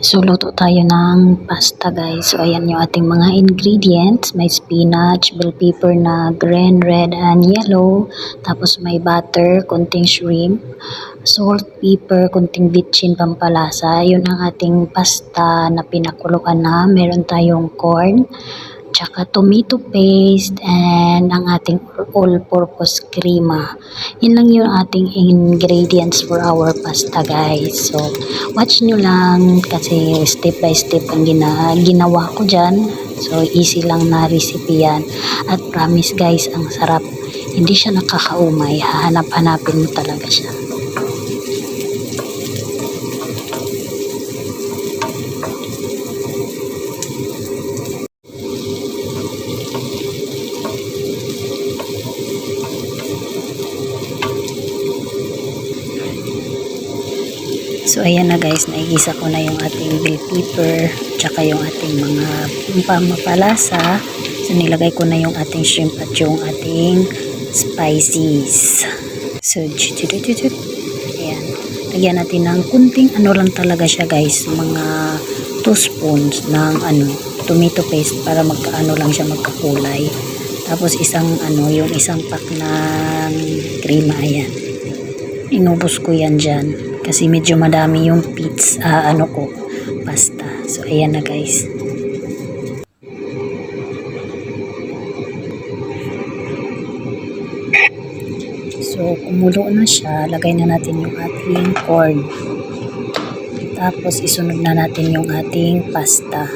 So, luto tayo ng pasta guys. So, ayan yung ating mga ingredients. May spinach, bell pepper na green, red, and yellow. Tapos may butter, konting shrimp, salt, pepper, konting bitchin pampalasa. Yun ang ating pasta na pinakuluan na. Meron tayong corn, tsaka tomato paste, and ang ating all-purpose crema. Yun lang yung ating ingredients for our pasta guys. So, watch nyo lang kasi step by step ang gina ginawa ko dyan. So, easy lang na recipe yan. At promise guys, ang sarap. Hindi siya nakakaumay. Hahanap-hanapin mo talaga siya. So ayan na guys, naigisa ko na yung ating bell pepper, tsaka yung ating mga pamapalasa. So nilagay ko na yung ating shrimp at yung ating spices. So jujujujujut. Ayan. Lagyan natin ng kunting ano lang talaga siya guys, mga 2 spoons ng ano, tomato paste para magkaano lang siya magkakulay. Tapos isang ano, yung isang pack ng krema ayan. Inubos ko yan dyan kasi medyo madami yung pizza, ah, ano ko, pasta. So, ayan na guys. So, kumulo na siya, lagay na natin yung ating corn. Tapos, isunod na natin yung ating pasta.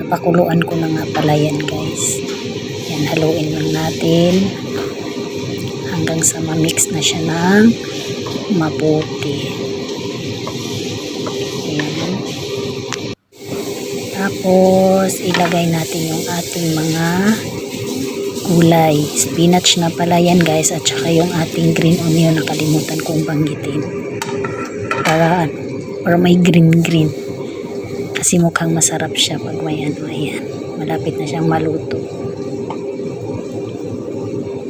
Napakuluan ko na nga pala yan guys. Yan, haluin lang natin hanggang sa ma-mix na siya ng mabuti. Tapos, ilagay natin yung ating mga gulay. Spinach na pala yan guys at saka yung ating green onion nakalimutan kong banggitin. Para ano, para may green green. Kasi mukhang masarap siya pag may ano, ayan. Malapit na siyang maluto.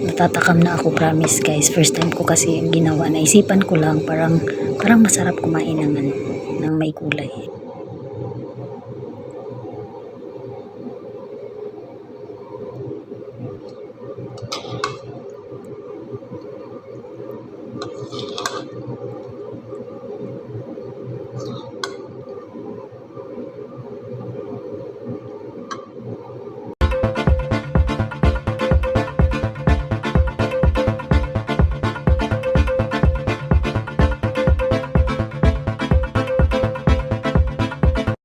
Natatakam na ako promise guys. First time ko kasi yung ginawa. Naisipan ko lang parang parang masarap kumain ng ano, ng may gulay.